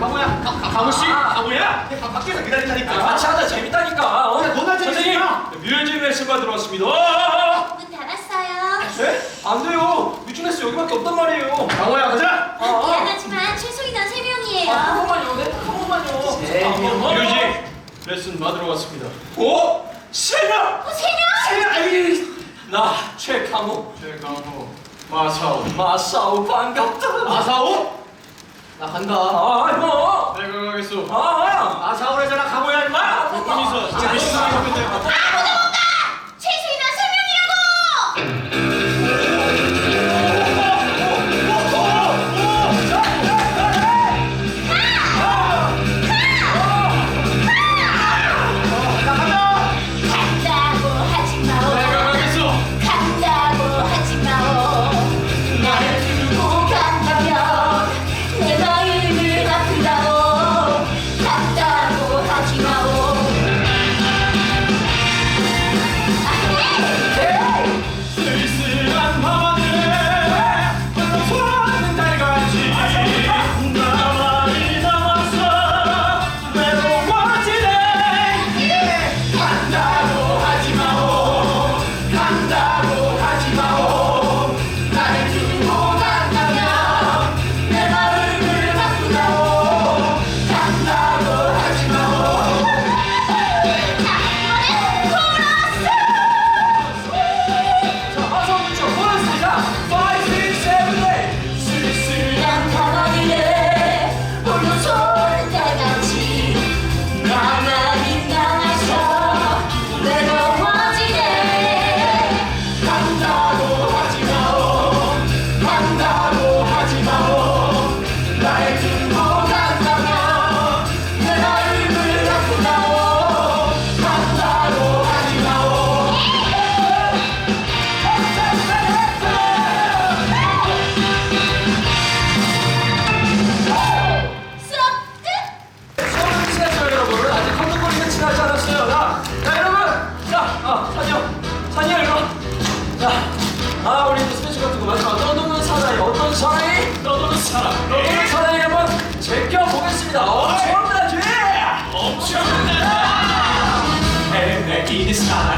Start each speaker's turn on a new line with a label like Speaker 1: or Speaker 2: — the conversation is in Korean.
Speaker 1: 강호야 강호씨? 강호야? 밖에서 기다린다니까. 아, 같이
Speaker 2: 하자. 재밌다니까. 아, 어? 그래, 재미 선생님 뮤직 레슨 받으러 왔습니다. 네? 안 돼요. 뮤직 레슨 여기밖에 없단 말이에요.
Speaker 1: 강호야 가자.
Speaker 2: 아,
Speaker 3: 미안하지만 최소이단 세 명이에요. 아,
Speaker 2: 번만요. 네한 번만요. 뮤직
Speaker 1: 레슨 받으러 왔습니다.
Speaker 2: 오? 세명!
Speaker 3: 어, 세 명? 세명!
Speaker 2: 아니. 나 최강호.
Speaker 1: 최강호. 마사오.
Speaker 2: 마사오 반갑다.
Speaker 1: 마사오? 나 간다
Speaker 2: 아 이거
Speaker 1: 내가 가겠소.
Speaker 2: 아
Speaker 1: 마사오래잖아 강호야 임마 거기서 진짜 열심히 하면 돼. 아무도 없다!
Speaker 3: 최소이나
Speaker 2: 제껴보겠습니다 엄청나지?
Speaker 1: 엄청나다
Speaker 2: 헤매기는 사람이